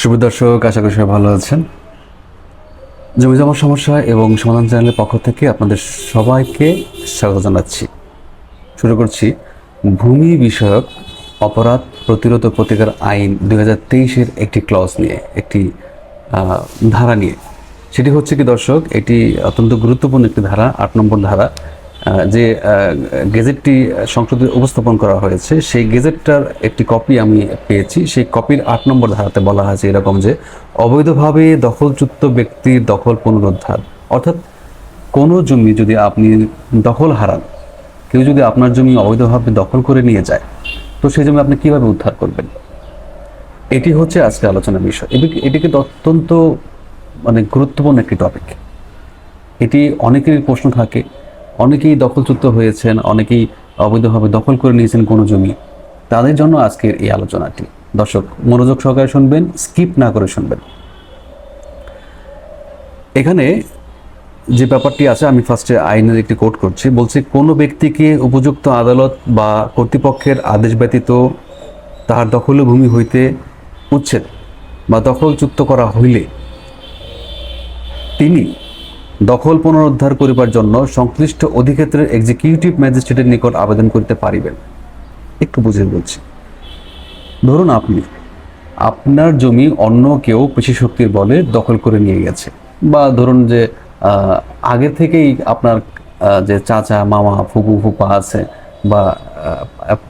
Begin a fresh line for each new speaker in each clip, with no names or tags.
শুভ দর্শক, আশা করি সবাই ভালো আছেন। জমি জমার সমস্যা এবং সমাধান চ্যানেলের পক্ষ থেকে আপনাদের সবাইকে স্বাগত জানাচ্ছি। শুরু করছি, ভূমি বিষয়ক অপরাধ প্রতিরোধ প্রতিকার আইন দুই হাজার তেইশের একটি ক্লজ নিয়ে, একটি ধারা নিয়ে। সেটি হচ্ছে কি দর্শক, এটি অত্যন্ত গুরুত্বপূর্ণ একটি ধারা, আট নম্বর ধারা। যে গেজেটটি সংসদে উপস্থাপন করা হয়েছে, সেই গেজেটটার একটি কপি আমি পেয়েছি। সেই কপির আট নম্বর ধারাতে বলা হয়েছে এরকম যে, অবৈধভাবে দখলযুক্ত ব্যক্তির দখল পুনরুদ্ধার। অর্থাৎ কোনো জমি যদি আপনি দখল হারান, কেউ যদি আপনার জমি অবৈধভাবে দখল করে নিয়ে যায়, তো সেই জমি আপনি কীভাবে উদ্ধার করবেন? এটি হচ্ছে আজকে আলোচনার বিষয়। এটি- এটি কিন্তু অত্যন্ত মানে গুরুত্বপূর্ণ একটি টপিক এটি অনেকেরই প্রশ্ন থাকে। অনেকেই দখলচ্যুত হয়েছেন, অনেকেই অবৈধভাবে দখল করে নিয়েছেন কোনো জমি। তাদের জন্য আজকের এই আলোচনাটি। দর্শক, মনোযোগ সহকারে শুনবেন, স্কিপ না করে শুনবেন। এখানে যে ব্যাপারটি আছে, আমি ফার্স্টে আইনের একটি কোট করছি। বলছি, কোনো ব্যক্তিকে উপযুক্ত আদালত বা কর্তৃপক্ষের আদেশ ব্যতীত তাহার দখল ভূমি হইতে উচ্ছেদ বা দখলচ্যুত করা হইলে তিনি দখল পুনরুদ্ধার করিবার জন্য সংশ্লিষ্ট অধিক্ষেত্রের এক্সিকিউটিভ ম্যাজিস্ট্রেটের নিকট আবেদন করতে পারিবেন। একটু বুঝে বলছি। ধরুন আপনি, আপনার জমি অন্য কেউ পেশি শক্তির বলে দখল করে নিয়ে গেছে। বা ধরুন যে আগে থেকেই আপনার যে চাচা, মামা, ফুপু, ফুপা আছে, বা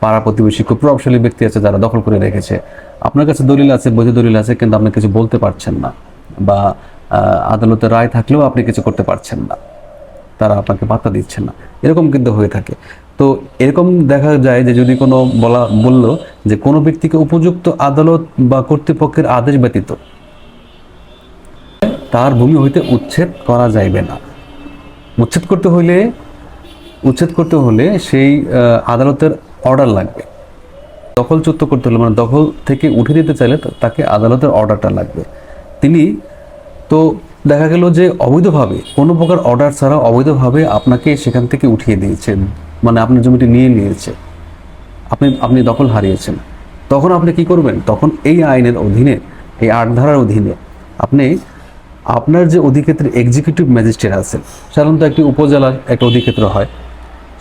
পাড়া প্রতিবেশী, খুব প্রভাবশালী ব্যক্তি আছে যারা দখল করে রেখেছে। আপনার কাছে দলিল আছে, বৈধ দলিল আছে, কিন্তু আপনি কিছু বলতে পারছেন না। বা আদালতের রায় থাকলেও আপনি কিছু করতে পারছেন না। তারা আপনাকে পাত্তা দিচ্ছেন না। এরকম কিন্তু হয়ে থাকে। তো এরকম দেখা যায় যে যদি কোনো বলা, বলল যে কোনো ব্যক্তিকে উপযুক্ত আদালত বা কর্তৃপক্ষের আদেশ ব্যতীত তার ভূমি হইতে উচ্ছেদ করা যাইবে না। উচ্ছেদ করতে হইলে, উচ্ছেদ করতে হলে সেই আদালতের অর্ডার লাগবে। দখল দখলচ্যুত করতে হলে মানে দখল থেকে উঠে দিতে চাইলে তাকে আদালতের অর্ডারটা লাগবে। তিনি তো দেখা গেল যে অবৈধভাবে কোনো প্রকার অর্ডার ছাড়া অবৈধভাবে আপনাকে সেখান থেকে উঠিয়ে দিয়েছেন। মানে আপনার জমিটি নিয়ে নিয়েছে। আপনি আপনি দখল হারিয়েছেন। তখন আপনি কি করবেন? তখন এই আইনের অধীনে, এই আট ধারার অধীনে আপনি, আপনার যে অধিক্ষেত্রে এক্সিকিউটিভ ম্যাজিস্ট্রেট আছেন, সাধারণত একটি উপজেলার একটা অধিক্ষেত্র হয়,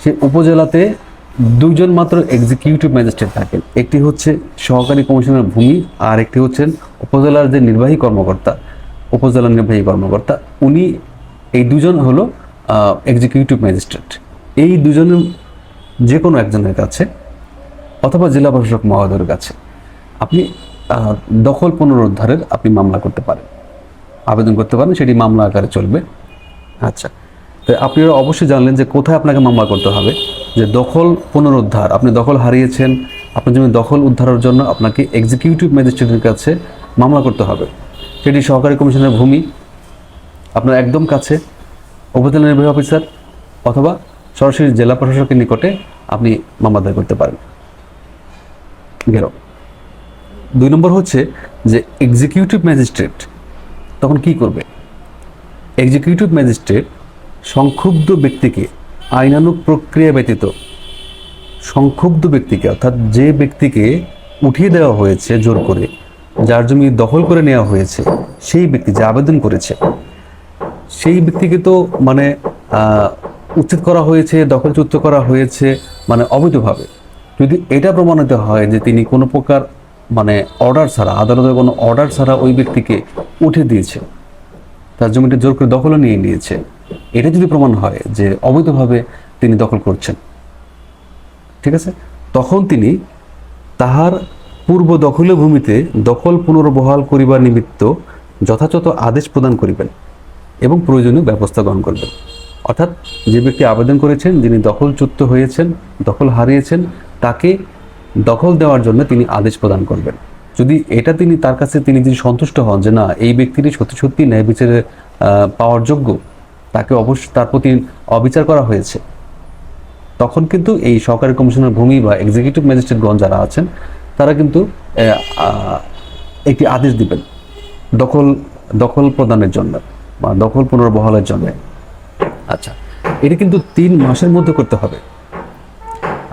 সেই উপজেলাতে দুজন মাত্র এক্সিকিউটিভ ম্যাজিস্ট্রেট থাকেন। একটি হচ্ছে সহকারী কমিশনার ভূমি, আর একটি হচ্ছেন উপজেলার যে নির্বাহী কর্মকর্তা। উপজেলা নির্বাহী কর্মকর্তা, উনি এই দুজন হলো এক্সিকিউটিভ ম্যাজিস্ট্রেট এই দুজনের যে কোনো একজনের কাছে অথবা জেলা প্রশাসক মহোদয়ের কাছে আপনি দখল পুনরুদ্ধারের আপনি মামলা করতে পারেন। আবেদন করতে পারেন, সেটি মামলা আকারে চলবে। আচ্ছা তো আপনারা অবশ্যই জানলেন যে কোথায় আপনাকে মামলা করতে হবে, যে দখল পুনরুদ্ধার, আপনি দখল হারিয়েছেন, আপনার জমি দখল উদ্ধারের জন্য আপনাকে এক্সিকিউটিভ ম্যাজিস্ট্রেটের কাছে মামলা করতে হবে। সেটি সহকারী কমিশনের ভূমি, আপনার একদম কাছে, উপজেলা নির্বাহী অফিসার অথবা সরাসরি জেলা প্রশাসকের নিকটে আপনি মামলা দায়ের করতে পারেন। গেল দুই নম্বর হচ্ছে যে এক্সিকিউটিভ ম্যাজিস্ট্রেট তখন কি করবে? এক্সিকিউটিভ ম্যাজিস্ট্রেট সংক্ষুব্ধ ব্যক্তিকে আইনানুক প্রক্রিয়া ব্যতীত সংক্ষুব্ধ ব্যক্তিকে অর্থাৎ যে ব্যক্তিকে উঠিয়ে দেওয়া হয়েছে জোর করে যার জমি দখল করে নেওয়া হয়েছে, সেই ব্যক্তি যে আবেদন করেছে, সেই ব্যক্তিকে তো মানে উচ্ছেদ করা হয়েছে, দখলচ্যুত করা হয়েছে মানে অবৈধভাবে। যদি এটা প্রমাণিত হয় যে তিনি কোনো প্রকার মানে অর্ডার ছাড়া আদালতের কোনো অর্ডার ছাড়া ওই ব্যক্তিকে উঠে দিয়েছে, তার জমিটা জোর করে দখলও নিয়ে নিয়েছে, এটা যদি প্রমাণ হয় যে অবৈধভাবে তিনি দখল করছেন, ঠিক আছে? তখন তিনি তাহার পূর্ব দখলে ভূমিতে দখল পুনর্বহাল করিবার নিমিত্ত যথাযথ আদেশ প্রদান করিবেন এবং প্রয়োজনীয় ব্যবস্থা গ্রহণ করবেন। অর্থাৎ যে ব্যক্তি আবেদন করেছেন, যিনি দখলচ্যুত হয়েছেন, দখল হারিয়েছেন, তাকে দখল দেওয়ার জন্য তিনি আদেশ প্রদান করবেন। যদি এটা তিনি তার কাছে তিনি যদি সন্তুষ্ট হন যে না, এই ব্যক্তিটি সত্যি সত্যি ন্যায় বিচারে পাওয়ার যোগ্য, তাকে অবশ্য তার প্রতি অবিচার করা হয়েছে, তখন কিন্তু এই সরকারি কমিশনের ভূমি বা এক্সিকিউটিভ ম্যাজিস্ট্রেটগণ যারা আছেন তারা কিন্তু একটি আদেশ দিবেন, দখল দখল প্রদানের জন্য বা দখল পুনর্বহালের জন্য। আচ্ছা এটা কিন্তু তিন মাসের মধ্যে করতে হবে।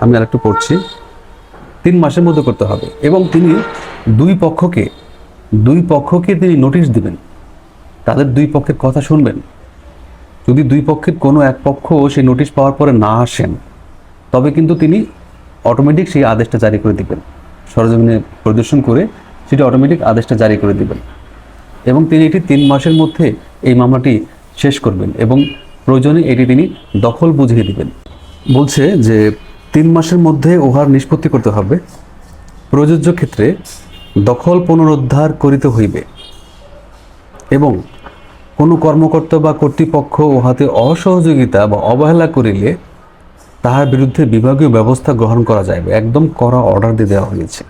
আমি আর একটু পড়ছি। তিন মাসের মধ্যে করতে হবে এবং তিনি দুই পক্ষকে দুই পক্ষকে তিনি নোটিশ দিবেন। তাদের দুই পক্ষের কথা শুনবেন। যদি দুই পক্ষের কোনো এক পক্ষ সেই নোটিশ পাওয়ার পরে না আসেন, তবে কিন্তু তিনি অটোমেটিক সেই আদেশটা জারি করে দিবেন। সরজমিনে পরিদর্শন করে সেটি অটোমেটিক আদেশটা জারি করে দিবেন। এবং তিনি এটি তিন মাসের মধ্যে এই মামলাটি শেষ করবেন এবং প্রয়োজনে এটি তিনি দখল বুঝিয়ে দিবেন। বলছে যে তিন মাসের মধ্যে উহার নিষ্পত্তি করতে হবে। প্রযোজ্য ক্ষেত্রে দখল পুনরুদ্ধার করিতে হইবে এবং কোনো কর্মকর্তা বা কর্তৃপক্ষ উহাতে অসহযোগিতা বা অবহেলা করিলে তাহার বিরুদ্ধে বিভাগীয় ব্যবস্থা গ্রহণ করা যাইবে। একদম করা অর্ডার দিয়ে দেওয়া হয়েছে।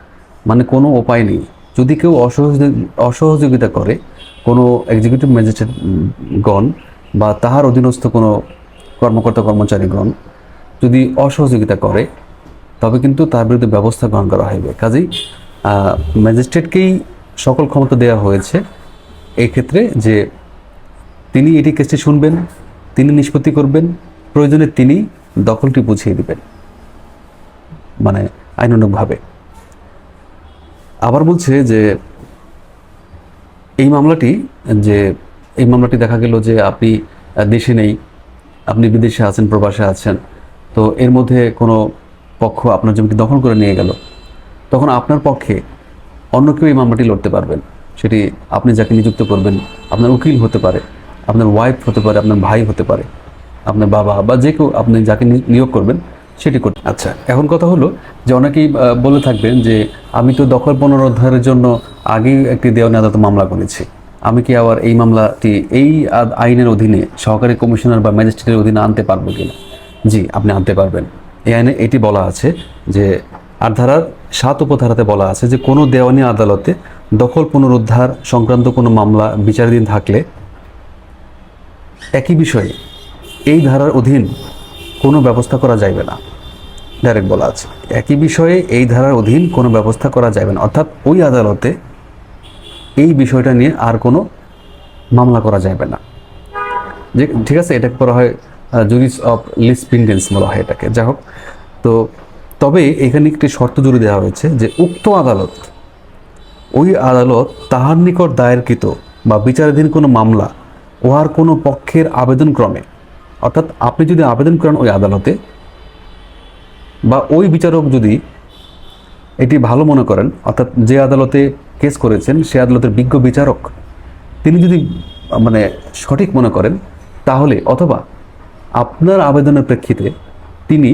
মানে কোনো উপায় নেই। যদি কেউ অসহযোগি, অসহযোগিতা করে, কোনো এক্সিকিউটিভ ম্যাজিস্ট্রেটগণ বা তাহার অধীনস্থ কোনো কর্মকর্তা কর্মচারীগণ যদি অসহযোগিতা করে, তবে কিন্তু তার বিরুদ্ধে ব্যবস্থা গ্রহণ করা হইবে। কাজেই ম্যাজিস্ট্রেটকেই সকল ক্ষমতা দেওয়া হয়েছে এই ক্ষেত্রে যে তিনি এটি কেসটি শুনবেন, তিনি নিষ্পত্তি করবেন, প্রয়োজনে তিনি দখলটি বুঝিয়ে দিবেন। মানে আইনানুগভাবে। আবার বলছে যে, এই মামলাটি, যে এই মামলাটি দেখা গেল যে আপনি দেশে নেই, আপনি বিদেশে আছেন, প্রবাসে আছেন, তো এর মধ্যে কোনো পক্ষ আপনার জমিকে দখল করে নিয়ে গেল। তখন আপনার পক্ষে অন্য কেউ এই মামলাটি লড়তে পারবেন। সেটি আপনি যাকে নিযুক্ত করবেন, আপনার উকিল হতে পারে, আপনার ওয়াইফ হতে পারে, আপনার ভাই হতে পারে। আপনার বাবা বা যে কেউ আপনি যাকে নিয়োগ করবেন, সেটি করতে আচ্ছা এখন কথা হলো যে অনেকেই বলে থাকবেন যে আমি তো দখল পুনরুদ্ধারের জন্য আগেই একটি দেওয়ানি আদালত মামলা করেছি। আমি কি আবার এই মামলাটি এই আইনের অধীনে সহকারী কমিশনার বা ম্যাজিস্ট্রেটের অধীনে আনতে পারব কিনা? জি, আপনি আনতে পারবেন। এই আইনে এটি বলা আছে যে আর ধারার সাত উপধারাতে বলা আছে যে কোনো দেওয়ানি আদালতে দখল পুনরুদ্ধার সংক্রান্ত কোনো মামলা বিচারাধীন থাকলে একই বিষয়ে এই ধারার অধীন কোনো ব্যবস্থা করা যাইবে না। ডাইরেক্ট বলা আছে। একই বিষয়ে এই ধারার অধীন কোনো ব্যবস্থা করা যাবে না। অর্থাৎ ওই আদালতে এই বিষয়টা নিয়ে আর কোনো মামলা করা যাবে না। যে, ঠিক আছে, এটাকে করা হয় জুরিস অফ লিসপিন্ডেন্স বলা হয় এটাকে। যাই হোক, তো তবে এখানে একটি শর্ত জুড়ে দেওয়া হয়েছে যে, উক্ত আদালত ওই আদালত তাহার নিকট দায়েরকৃত বা বিচারাধীন কোনো মামলা উহার কোনো পক্ষের আবেদনক্রমে অর্থাৎ আপনি যদি আবেদন করেন ওই আদালতে, বা ওই বিচারক যদি এটি ভালো মনে করেন, অর্থাৎ যে আদালতে কেস করেছেন, সে আদালতের বিজ্ঞ বিচারক, তিনি যদি মানে সঠিক মনে করেন, তাহলে অথবা আপনার আবেদনের প্রেক্ষিতে তিনি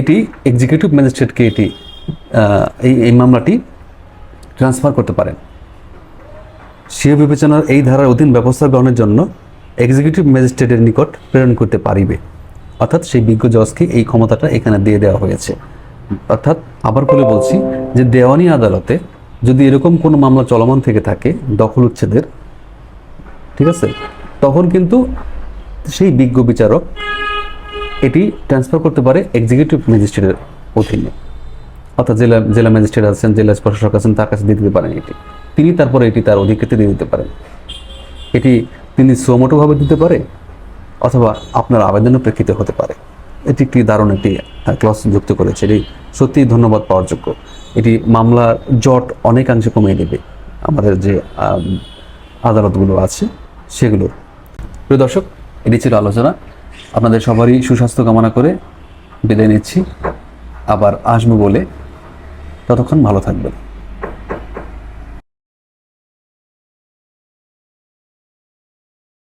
এটি এক্সিকিউটিভ ম্যাজিস্ট্রেটকে এটি এই এই মামলাটি ট্রান্সফার করতে পারেন। সে বিবেচনার এই ধারার অধীন ব্যবস্থা গ্রহণের জন্য এক্সিকিউটিভ ম্যাজিস্ট্রেটের নিকট প্রেরণ করতে পারিবে। অর্থাৎ সেই বিজ্ঞ জজকে এই ক্ষমতাটা এখানে দিয়ে দেওয়া হয়েছে। অর্থাৎ আবার করে বলছি যে, দেওয়ানি আদালতে যদি এরকম কোনো মামলা চলমান থেকে থাকে, দখল উচ্ছেদের, ঠিক আছে? তখন কিন্তু সেই বিজ্ঞ বিচারক এটি ট্রান্সফার করতে পারে এক্সিকিউটিভ ম্যাজিস্ট্রেটের অধীনে। অর্থাৎ জেলা জেলা ম্যাজিস্ট্রেট আছেন, জেলা প্রশাসক আছেন, তার কাছে দিয়ে দিতে পারেন এটি। তিনি তারপরে এটি তার অধিক্ষেত্রে দিয়ে দিতে পারেন। এটি তিনি সুমোটোভাবে দিতে পারে অথবা আপনার আবেদনের প্রেক্ষিতে হতে পারে। এটি একটি দারুণ একটি ক্লস যুক্ত করেছে। এটি সত্যিই ধন্যবাদ পাওয়ার যোগ্য। এটি মামলার জট অনেকাংশে কমিয়ে দেবে আমাদের যে আদালতগুলো আছে সেগুলোর প্রিয় দর্শক, এটি ছিল আলোচনা। আপনাদের সবারই সুস্বাস্থ্য কামনা করে বিদায় নিচ্ছি। আবার আসব বলে ততক্ষণ ভালো থাকবেন।